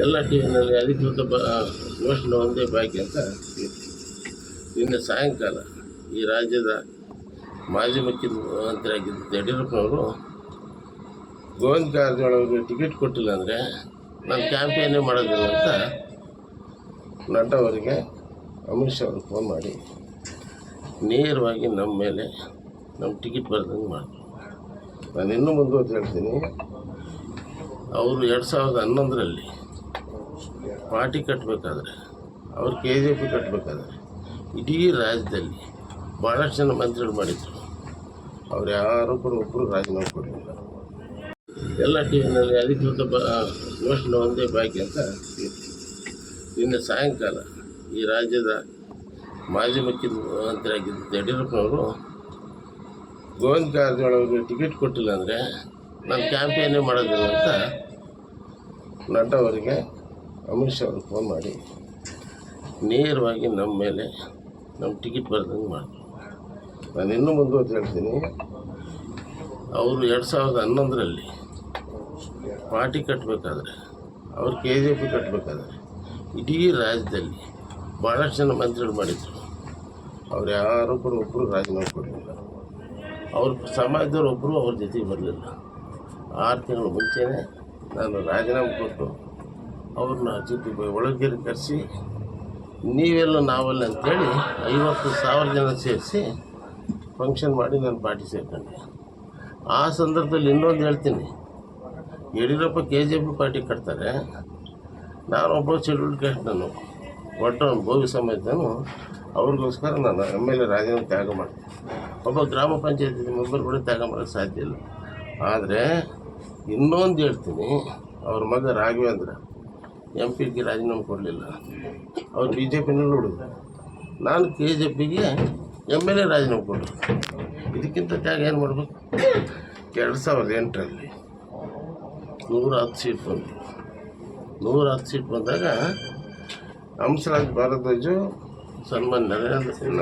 ಎಲ್ಲ ಟಿ ಅಧಿಕೃತ ಬ ಘೋಷಣೆ ಒಂದೇ ಬಾಕಿ ಅಂತ ನಿನ್ನೆ ಸಾಯಂಕಾಲ ಈ ರಾಜ್ಯದ ಮಾಜಿ ಮುಖ್ಯಮಂತ್ರಿಯಾಗಿದ್ದ ಯಡಿಯೂರಪ್ಪನವರು ಗೋವಿಂದ ಕಾರಜೋಳ ಅವರಿಗೆ ಟಿಕೆಟ್ ಕೊಟ್ಟಿಲ್ಲ ಅಂದರೆ ನಾನು ಕ್ಯಾಂಪೇನೇ ಮಾಡೋದಿಲ್ಲ ಅಂತ ನಟ ಅವರಿಗೆ ಅಮಿತ್ ಶಾ ಅವ್ರಿಗೆ ಫೋನ್ ಮಾಡಿ ನೇರವಾಗಿ ನಮ್ಮ ಮೇಲೆ ನಮ್ಮ ಟಿಕೆಟ್ ಬರ್ದಂಗೆ ಮಾಡಿದ್ರು ನಾನು ಇನ್ನೂ ಮುಂದುವರೆದು ಹೇಳ್ತೀನಿ. ಅವರು ಎರಡು ಸಾವಿರದ ಹನ್ನೊಂದರಲ್ಲಿ ಪಾರ್ಟಿ ಕಟ್ಟಬೇಕಾದ್ರೆ ಅವ್ರು ಕೆ ಜೆ ಪಿ ಕಟ್ಟಬೇಕಾದ್ರೆ ಇಡೀ ರಾಜ್ಯದಲ್ಲಿ ಭಾಳಷ್ಟು ಜನ ಮಂತ್ರಿಗಳು ಮಾಡಿದ್ರು. ಅವ್ರು ಯಾರು ಕೂಡ ಒಬ್ಬರು ರಾಜೀನಾಮೆ ಕೊಡಲಿಲ್ಲ. ಎಲ್ಲ ಟಿ ವಿನಲ್ಲಿ ಅಧಿಕೃತ ಬ ಘೋಷಣೆ ಒಂದೇ ಬಾಕಿ ಅಂತ ನಿನ್ನೆ ಸಾಯಂಕಾಲ ಈ ರಾಜ್ಯದ ಮಾಜಿ ಮುಖ್ಯಮಂತ್ರಿಯಾಗಿದ್ದ ಯಡಿಯೂರಪ್ಪನವರು ಗೋವಿಂದ ಕಾರಜೋಳ ಟಿಕೆಟ್ ಕೊಟ್ಟಿಲ್ಲ ಅಂದರೆ ನಾನು ಕ್ಯಾಂಪೇನೇ ಮಾಡೋದಿಲ್ಲ ಅಂತ ನಟ ಅವರಿಗೆ ಅಮಿತ್ ಶಾ ಫೋನ್ ಮಾಡಿ, ನೇರವಾಗಿ ನಮ್ಮ ಮೇಲೆ ನಮ್ಮ ಟಿಕೆಟ್ ಬರ್ದಂಗೆ ಮಾಡಿದ್ರು ನಾನು ಇನ್ನೂ ಮುಂದುವರೆದು ಹೇಳ್ತೀನಿ. ಅವರು ಎರಡು ಸಾವಿರದ ಹನ್ನೊಂದರಲ್ಲಿ ಪಾರ್ಟಿ ಕಟ್ಟಬೇಕಾದ್ರೆ ಅವ್ರು ಕೆ ಜೆ ಪಿ ಕಟ್ಟಬೇಕಾದ್ರೆ ಇಡೀ ರಾಜ್ಯದಲ್ಲಿ ಭಾಳಷ್ಟು ಜನ ಮಂತ್ರಿಗಳು ಮಾಡಿದ್ರು. ಅವ್ರು ಯಾರೂ ಕೂಡ ಒಬ್ಬರು ರಾಜೀನಾಮೆ ಕೊಡಲಿಲ್ಲ. ಅವ್ರ ಸಮಾಜದವ್ರು ಒಬ್ಬರು ಅವ್ರ ಜೊತೆಗೆ ಬರಲಿಲ್ಲ. ಆರು ತಿಂಗಳ ಮುಂಚೆನೇ ನಾನು ರಾಜೀನಾಮೆ ಕೊಟ್ಟು ಅವ್ರನ್ನ ಜೊತೆ ಒಳಗೇರಿ ಕರೆಸಿ, ನೀವೆಲ್ಲ ನಾವಲ್ಲ ಅಂತೇಳಿ ಐವತ್ತು ಸಾವಿರ ಜನ ಸೇರಿಸಿ ಫಂಕ್ಷನ್ ಮಾಡಿ ನಾನು ಪಾರ್ಟಿ ಸೇರ್ಕೊಂಡೆ. ಆ ಸಂದರ್ಭದಲ್ಲಿ ಇನ್ನೊಂದು ಹೇಳ್ತೀನಿ. Yediyurappa K J P party ಕಟ್ತಾರೆ. ನಾನೊಬ್ಬ ಶೆಡ್ಯೂಲ್ಡ್ ಕ್ಯಾಸ್ಟ್ ನಾನು. ಒಟ್ಟು ಭೋಗಿ ಸಮೇತನು ಅವ್ರಿಗೋಸ್ಕರ ನಾನು ಎಂ ಎಲ್ ಎ ರಾಜೀನಾಮೆ ತ್ಯಾಗ ಮಾಡ್ತೀನಿ. ಒಬ್ಬ ಗ್ರಾಮ ಪಂಚಾಯತಿ ಮೆಂಬರ್ ಕೂಡ ತ್ಯಾಗ ಮಾಡೋಕ್ಕೆ ಸಾಧ್ಯ ಇಲ್ಲ. ಆದರೆ ಇನ್ನೊಂದು ಹೇಳ್ತೀನಿ. ಅವ್ರ ಮಗ ರಾಘವೇಂದ್ರ. ಎಂ ಪಿಗೆ ರಾಜೀನಾಮೆ ಕೊಡಲಿಲ್ಲ. ಅವ್ರು ಬಿ ಜೆ ಪಿನಲ್ಲಿ ನೋಡಿದ್ರು ನಾನು ಕೆ ಜೆ ಪಿಗೆ ಎಂ ಎಲ್ ಎ ರಾಜೀನಾಮೆ ಕೊಟ್ಟರು ಇದಕ್ಕಿಂತ ತ್ಯಾಗ ಏನು ಮಾಡಬೇಕು? ಎರಡು ಸಾವಿರದ ಎಂಟರಲ್ಲಿ ನೂರ ಹತ್ತು ಸೀಟ್ ಬಂತು. ನೂರ ಹತ್ತು ಸೀಟ್ ಬಂದಾಗ ಹಂಸರಾಜ್ ಭಾರದ್ವಾಜು ಸನ್ಮಾನ್ ನರೇಂದ್ರ ಸಿಂಗ್,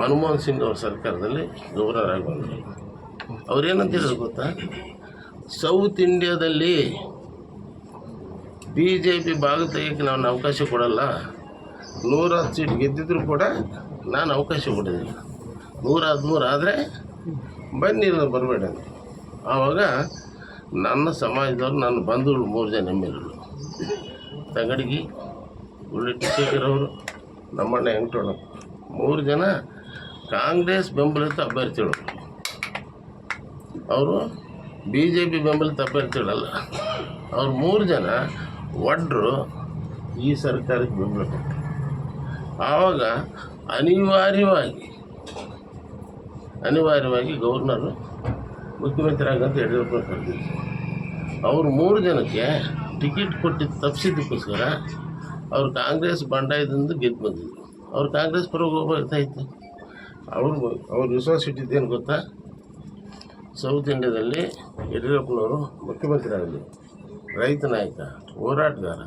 ಮನಮೋಹನ್ ಸಿಂಗ್ ಅವ್ರ ಸರ್ಕಾರದಲ್ಲಿ ಗೌರವರಾಗಿ ಬಂದರು. ಅವ್ರೇನಂತ ಹೇಳಿದ್ರು ಗೊತ್ತಾ? ಸೌತ್ ಇಂಡಿಯಾದಲ್ಲಿ ಬಿ ಜೆ ಪಿ ಭಾಗ ತೆಗಿಯೋಕ್ಕೆ ನಾನು ಅವಕಾಶ ಕೊಡಲ್ಲ. ನೂರ ಹತ್ತು ಸೀಟ್ ಗೆದ್ದಿದ್ರು ಕೂಡ ನಾನು ಅವಕಾಶ ಕೊಡೋದಿಲ್ಲ. ನೂರ ಹದಿಮೂರು ಆದರೆ ಬನ್ನಿ ಬರಬೇಡ ಆವಾಗ ನನ್ನ ಸಮಾಜದವ್ರು, ನನ್ನ ಬಂಧುಗಳು ಮೂರು ಜನ ಎಂ ಎಲ್ ಎಗಳು. ತಂಗಡಿಗಿ ಉಳ್ಳಿಟ್ಟು ಶೇಖರ್ ಅವರು ನಮ್ಮಣ್ಣ ವೆಂಕಟರಮಣಪ್ಪ ಮೂರು ಜನ ಕಾಂಗ್ರೆಸ್ ಬೆಂಬಲಿತ ಅಭ್ಯರ್ಥಿಗಳು. ಅವರು ಬಿ ಜೆ ಪಿ ಬೆಂಬಲಿತ ಅಭ್ಯರ್ಥಿಗಳಲ್ಲ. ಅವ್ರು ಮೂರು ಜನ ಒಡ್ರು ಈ ಸರ್ಕಾರಕ್ಕೆ ಬೆಂಬಲ ಕೊಟ್ಟರು ಆವಾಗ ಅನಿವಾರ್ಯವಾಗಿ ಅನಿವಾರ್ಯವಾಗಿ ಗವರ್ನರು ಮುಖ್ಯಮಂತ್ರಿ ಆಗಂತ ಯಡಿಯೂರಪ್ಪ ಕರೆದಿದ್ದರು ಅವರು ಮೂರು ಜನಕ್ಕೆ ಟಿಕೆಟ್ ಕೊಟ್ಟಿದ್ದು ತಪ್ಪಿಸಿದ್ದಕ್ಕೋಸ್ಕರ ಅವ್ರು ಕಾಂಗ್ರೆಸ್ ಬಂಡಾಯದಿಂದ ಗೆದ್ದು ಬಂದಿದ್ರು. ಅವ್ರು ಕಾಂಗ್ರೆಸ್ ಪರ ಅವ್ರು ಅವ್ರ ವಿಶ್ವಾಸ ಇಟ್ಟಿದ್ದೇನು ಗೊತ್ತಾ? ಸೌತ್ ಇಂಡಿಯಾದಲ್ಲಿ ಯಡಿಯೂರಪ್ಪನವರು ಮುಖ್ಯಮಂತ್ರಿ ಆಗಲಿ ರೈತ ನಾಯಕ ಹೋರಾಟಗಾರ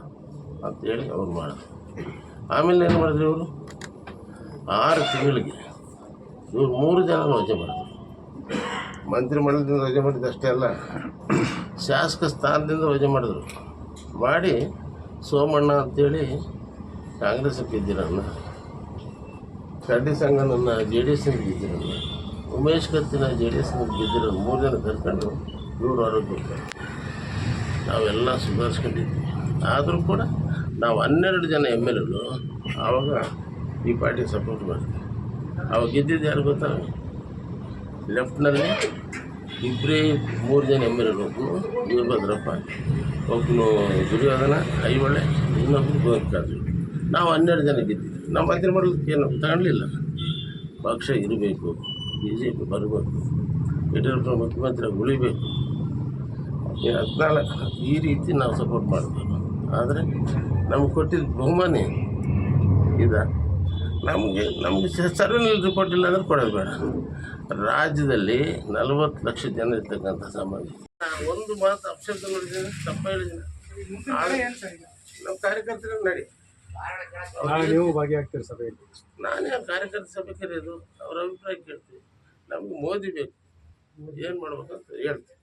ಅಂತೇಳಿ ಅವ್ರು ಮಾಡಿದ್ರು ಆಮೇಲೆ ಏನು ಮಾಡಿದ್ರು ಇವರು? ಆರು ತಿಂಗಳಿಗೆ ಇವರು ಮೂರು ಜನ ರಜೆ ಮಾಡಿದ್ರು ಮಂತ್ರಿಮಂಡಲದಿಂದ ರಜೆ ಮಾಡಿದ್ದು ಅಷ್ಟೇ ಅಲ್ಲ, ಶಾಸಕ ಸ್ಥಾನದಿಂದ ರಜೆ ಮಾಡಿದ್ರು. ಮಾಡಿ ಸೋಮಣ್ಣ ಅಂತೇಳಿ ಕಾಂಗ್ರೆಸ್ಗೆ ಗೆದ್ದಿರಲ್ಲ ಕಡ್ಡಿ ಸಂಘನನ್ನು ಜೆ ಡಿ ಎಸ್ನಿಂದ ಗೆದ್ದಿರಲ್ಲ ಉಮೇಶ್ ಕತ್ತಿನ ಜೆ ಡಿ ಎಸ್ನಿಂದ ಗೆದ್ದಿರೋ ಮೂರು ಜನ ಕರ್ಕೊಂಡು ಇವರು ಆರೋಗ್ಯ ನಾವೆಲ್ಲ ಸುಧಾರಿಸ್ಕೊಂಡಿದ್ವಿ. ಆದರೂ ಕೂಡ ನಾವು ಹನ್ನೆರಡು ಜನ ಎಂ ಎಲ್ ಎಗಳು ಆವಾಗ ಈ ಪಾರ್ಟಿ ಸಪೋರ್ಟ್ ಮಾಡಿದ್ವಿ. ಅವಾಗ ಗೆದ್ದಿದ್ದು ಯಾರು ಗೊತ್ತಾ? ಲೆಫ್ಟ್ನಲ್ಲಿ ಇಬ್ಬರೇ ಮೂರು ಜನ ಎಂ ಎಲ್ ಎಗಳು ಒಬ್ಬನು ವೀರಭದ್ರಪ್ಪ ಒಬ್ಬನು ದುರ್ಯೋಧನ, ಐಹೊಳೆ ಇನ್ನೊಬ್ಬರು ಗೋವಿಂದ ನಾವು ಹನ್ನೆರಡು ಜನ ಗೆದ್ದಿದ್ವಿ. ನಾವು ಮಂತ್ರಿ ಮಾಡಲಿಕ್ಕೆ ಏನು ತಗೊಳ್ಳಿಲ್ಲ ಪಕ್ಷ ಇರಬೇಕು ಬಿ ಜೆ ಪಿ ಬರಬೇಕು, ಯಡಿಯೂರಪ್ಪ ಮುಖ್ಯಮಂತ್ರಿ ಉಳಿಬೇಕು. ಹದಿನಾಲ್ಕು ಈ ರೀತಿ ನಾವು ಸಪೋರ್ಟ್ ಮಾಡಬೇಕು ಆದರೆ ನಮ್ಗೆ ಕೊಟ್ಟಿದ್ದ ಬಹುಮಾನ ಇದ. ನಮಗೆ ನಮಗೆ ಸರ್ವಿನಲ್ಲಿ ರಿಪೋರ್ಟ್ ಕೊಟ್ಟಿಲ್ಲ ಅಂದರೆ ಕೊಡೋದು ಬೇಡ. ರಾಜ್ಯದಲ್ಲಿ ನಲವತ್ತು ಲಕ್ಷ ಜನ ಇರ್ತಕ್ಕಂಥ ಸಮಾಜ. ಒಂದು ಮಾತು ಅಪ್ಸೆಟ್ ನೋಡಿದ್ದೀನಿ ತಪ್ಪ ಹೇಳಿದ್ದೀನಿ. ನಮ್ಮ ಕಾರ್ಯಕರ್ತರ ನಡಿ. ನೀವು ಭಾಗಿಯಾಗ್ತೀರಿ ಸಭೆಯಲ್ಲಿ. ನಾನೇ ಕಾರ್ಯಕರ್ತ ಸಭೆ ಕರೆಯೋದು ಅವ್ರ ಅಭಿಪ್ರಾಯ ಕೇಳ್ತೀವಿ. ನಮ್ಗೆ ಮೋದಿ ಬೇಕು. ಏನು ಮಾಡ್ಬೇಕಂತ ಹೇಳ್ತೀವಿ.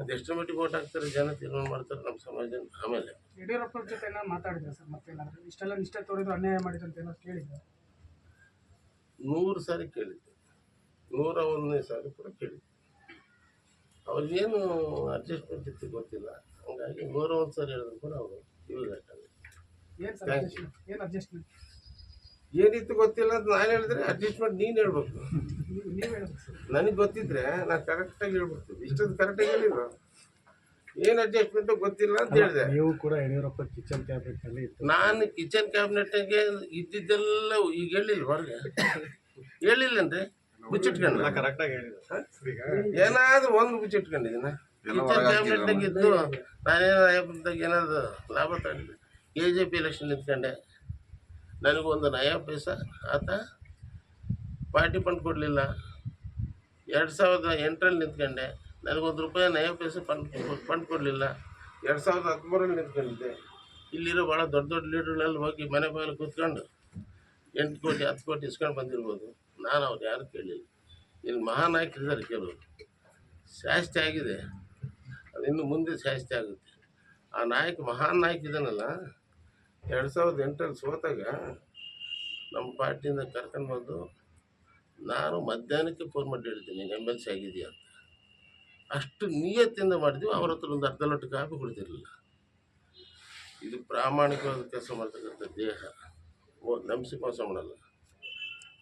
ಅದೆಷ್ಟು ಮಟ್ಟಿಗೆ ಓಟ್ ಹಾಕ್ತಾರೆ ಜನ ತೀರ್ಮಾನ ಮಾಡ್ತಾರೆ ನಮ್ಮ ಸಮಾಜ ಆಮೇಲೆ. ಯಡಿಯೂರಪ್ಪ ಜೊತೆ ಮಾತಾಡಿದ್ರೆ ಸರ್ ಮತ್ತೇನಾದ್ರು? ಇಷ್ಟೆಲ್ಲ ನಿಷ್ಠೆ ತೋರಿದ್ರು ಅನ್ಯಾಯ ಮಾಡಿದ್ರು ಅಂತ ಏನಾದ್ರು ಕೇಳಿದ್ದೆ ನೂರು ಸಾರಿ ಕೇಳಿದ್ದೆ. ನೂರ ಒಂದನೇ ಸಾರಿ ಕೂಡ ಕೇಳಿದ್ದೆ. ಅವ್ರಿಗೇನು ಅಡ್ಜಸ್ಟ್ಮೆಂಟ್ ಇತ್ತು ಗೊತ್ತಿಲ್ಲ. ಹಂಗಾಗಿ ನೂರ ಒಂದು ಸಾರಿ ಹೇಳಿದ್ರು ಕೂಡ ಅವರು. ಇವಾಗ ಏನು ಏನು ಅಡ್ಜಸ್ಟ್ಮೆಂಟ್ ಏನಿತ್ತು ಗೊತ್ತಿಲ್ಲ ಅಂತ ನಾನು ಹೇಳಿದ್ರೆ ಅಡ್ಜಸ್ಟ್ಮೆಂಟ್ ನೀನು ಹೇಳ್ಬೇಕು. ನನಗೆ ಗೊತ್ತಿದ್ರೆ ನಾನು ಕರೆಕ್ಟಾಗಿ ಹೇಳ್ಬಿಡ್ತೀನಿ. ಇಷ್ಟೊಂದು ಕರೆಕ್ಟಾಗಿ ಹೇಳಿದ್ರು ಏನು ಅಡ್ಜಸ್ಟ್ಮೆಂಟ್ ಗೊತ್ತಿಲ್ಲ ಅಂತ ಹೇಳಿದೆ. ನೀವು ಕೂಡ ಯಡಿಯೂರಪ್ಪ ಕಿಚನ್ ಕ್ಯಾಬಿನೆಟ್ ಅಲ್ಲಿ ಇತ್ತು ನಾನು ಕಿಚನ್ ಕ್ಯಾಬಿನೆಟ್ಗೆ ಇದ್ದಿದ್ದೆಲ್ಲ ಈಗ ಹೇಳಿಲ್ಲ ಹೊರಗೆ ಹೇಳಿಲ್ಲನ್ರಿ ಮುಚ್ಚಿಟ್ಕೊಂಡ ಕರೆಕ್ಟಾಗಿ ಹೇಳಿದ್ರು. ಏನಾದ್ರೂ ಒಂದು ಮುಚ್ಚಿಟ್ಕೊಂಡಿದ್ದೀನ ಕಿಚನ್ ಕ್ಯಾಬಿನೆಟ್ನಾಗ ಇದ್ದು ನಾನೇನೋ ಅಯ್ಯಪ್ಪದಾಗ ಏನಾದ್ರು ಲಾಭ ತಗೊಂಡಿದ್ದೆ. ಕೆ ಜೆ ಪಿ ಎಲೆಕ್ಷನ್ ನಿಂತ್ಕೊಂಡೆ. ನನಗೊಂದು ನಯಾ ಪೈಸ ಆತ ಪಾರ್ಟಿ ಫಂಡ್ ಕೊಡಲಿಲ್ಲ. ಎರಡು ಸಾವಿರದ ಎಂಟರಲ್ಲಿ ನಿಂತ್ಕೊಂಡೆ. ನನಗೊಂದು ರೂಪಾಯಿ ನಯಾ ಪೈಸೆ ಫಂಡ್ ಫಂಡ್ ಕೊಡಲಿಲ್ಲ. ಎರಡು ಸಾವಿರದ ಹದಿಮೂರಲ್ಲಿ ನಿಂತ್ಕೊಂಡಿದ್ದೆ. ಇಲ್ಲಿರೋ ಭಾಳ ದೊಡ್ಡ ದೊಡ್ಡ ಲೀಡರ್ಗಳೆಲ್ಲ ಹೋಗಿ ಮನೆ ಬಾಗಿಲು ಕೂತ್ಕೊಂಡು ಎಂಟು ಕೋಟಿ, ಹತ್ತು ಕೋಟಿ ಇಸ್ಕೊಂಡು ಬಂದಿರ್ಬೋದು. ನಾನು ಅವ್ರು ಯಾರು ಕೇಳಿಲ್ಲ. ಇಲ್ಲಿ ಮಹಾನಾಯಕರಿದ್ದಾರೆ ಕೆಲವರು. ಶಾಸ್ತಿ ಆಗಿದೆ. ಅದು ಇನ್ನು ಮುಂದೆ ಶಾಸ್ತಿ ಆಗುತ್ತೆ. ಆ ನಾಯಕ ಮಹಾನ್ ನಾಯಕ ಇದನ್ನಲ್ಲ ಎರಡು ಸಾವಿರದ ಎಂಟರಲ್ಲಿ ಸೋತಾಗ ನಮ್ಮ ಪಾರ್ಟಿಯಿಂದ ಕರ್ಕೊಂಡು ಬಂದು ನಾನು ಮಧ್ಯಾಹ್ನಕ್ಕೆ ಫೋನ್ ಮಾಡಿ ಹೇಳ್ತೀನಿ ಎಂ ಎಲ್ ಸಿ ಆಗಿದೆಯಾ ಅಂತ. ಅಷ್ಟು ನಿಯತ್ತಿಂದ ಮಾಡಿದ್ವಿ ಅವ್ರ ಹತ್ರ ಒಂದು ಅರ್ಧ ಲೋಟ ಕಾಫಿ ಕುಡಿದಿರಲಿಲ್ಲ. ಇದು ಪ್ರಾಮಾಣಿಕವಾದ ಕೆಲಸ ಮಾಡ್ತಕ್ಕಂಥ ದೇಹ. ಓ ನಂಬಿಸಿ ಮೋಸ ಮಾಡಲ್ಲ.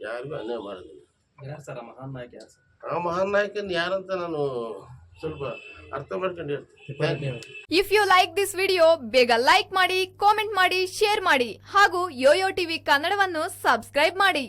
ಯಾರಿಗೂ ಅನ್ಯಾಯ ಮಾಡೋದಿಲ್ಲ. ಯಾರು ಸರ್ ಆ ಮಹಾನ್ ನಾಯಕ ಯಾರು ಸರ್? ಆ ಮಹಾನ್ ನಾಯಕನ ಯಾರಂತ ನಾನು ಸ್ವಲ್ಪ ಅರ್ಥ ಮಾಡ್ಕೊಂಡು ಹೇಳ್ತೀನಿ. Thank you if you like this video ಬೇಗ ಲೈಕ್ ಮಾಡಿ ಕಾಮೆಂಟ್ ಮಾಡಿ ಶೇರ್ ಮಾಡಿ ಹಾಗೂ ಯೋಯೋ ಟಿವಿ ಕನ್ನಡವನ್ನು ಸಬ್ಸ್ಕ್ರೈಬ್ ಮಾಡಿ.